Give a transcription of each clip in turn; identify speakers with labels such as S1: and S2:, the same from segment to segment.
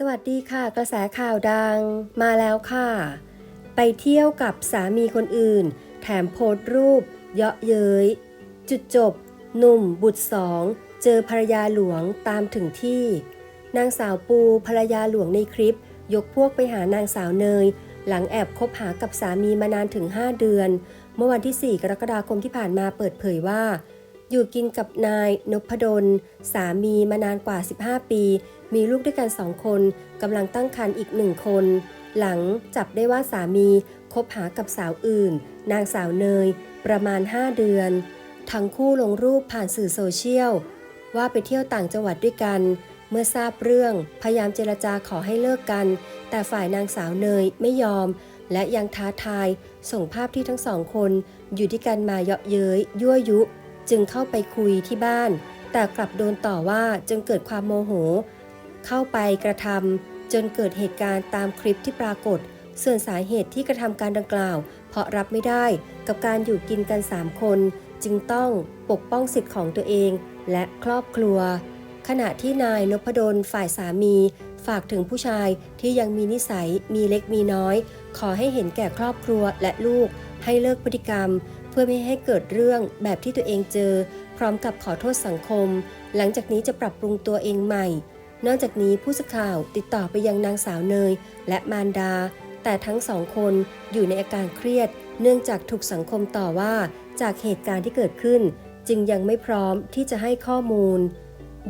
S1: สวัสดีค่ะ กระแสข่าวดังมาแล้วค่ะ ไปเที่ยวกับสามีคนอื่น แถมโพสต์รูป เยาะเย้ย จุดจบ หนุ่ม บุตรสอง เจอภรรยาหลวงตามถึงที่ นางสาวปูภรรยาหลวงในคลิป ยกพวกไปหานางสาวเนย หลังแอบคบหากับสามีมานานถึง 5 เดือน เมื่อวันที่ 4 กรกฎาคมที่ผ่านมาเปิดเผยว่า อยู่กินกับนายนพดล สามีมานานกว่า 15 ปี มีลูกด้วยกันสองคนกำลังตั้งครรภ์อีกหนึ่งคน หลังจับได้ว่าสามีคบหากับสาวอื่น นางสาวเนย ประมาณ 5 เดือน ทั้งคู่ลงรูปผ่านสื่อโซเชียล ว่าไปเที่ยวต่างจังหวัดด้วยกัน เมื่อทราบเรื่องพยายามเจรจาขอให้เลิกกัน แต่ฝ่ายนางสาวเนยไม่ยอม และยังท้าทาย ส่งภาพที่ทั้งสองคน อยู่ที่กันมาเยาะเย้ยยั่วยุ จึงเข้าไปคุยที่บ้าน แต่กลับโดนต่อว่าจึงเกิดความโมโห เข้าไปกระทำจนเกิดเหตุการณ์ตามคลิปที่ปรากฏ ส่วนสาเหตุที่กระทำการดังกล่าว เพราะรับไม่ได้กับการอยู่กินกัน 3 คน จึงต้องปกป้องสิทธิ์ของตัวเองและครอบครัว ขณะที่นายนพดลฝ่ายสามีฝากถึงผู้ชายที่ยังมีนิสัยมีเล็กมีน้อย ขอให้เห็นแก่ครอบครัวและลูกให้เลิกพฤติกรรม พื่อไม่ให้เกิดเรื่องแบบที่ตัวเองเจอ พร้อมกับขอโทษสังคม หลังจากนี้จะปรับปรุงตัวเองใหม่ นอกจากนี้ผู้สื่อข่าวติดต่อไปยังนางสาวเนย และมารดา แต่ทั้งสองคนอยู่ในอาการเครียด เนื่องจากถูกสังคมต่อว่าจากเหตุการณ์ที่เกิดขึ้น จึงยังไม่พร้อมที่จะให้ข้อมูล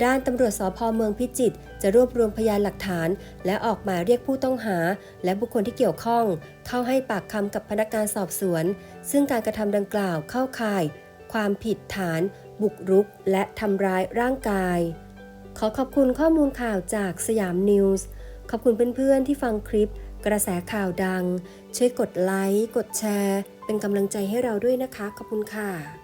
S1: ด้านตำรวจสพเมืองพิจิตรจะรวบรวมพยานหลักฐาน และออกหมายเรียกผู้ต้องหา และบุคคลที่เกี่ยวข้อง เข้าให้ปากคำกับพนักงานสอบสวน ซึ่งการกระทำดังกล่าวเข้าข่าย ความผิดฐาน บุกรุก และทำร้ายร่างกาย ขอขอบคุณข้อมูลข่าวจากสยามนิวส์ขอบคุณเพื่อนๆที่ฟังคลิป กระแสข่าวดัง ช่วยกดไลค์กดแชร์ เป็นกำลังใจให้เราด้วยนะคะ ขอบคุณค่ะ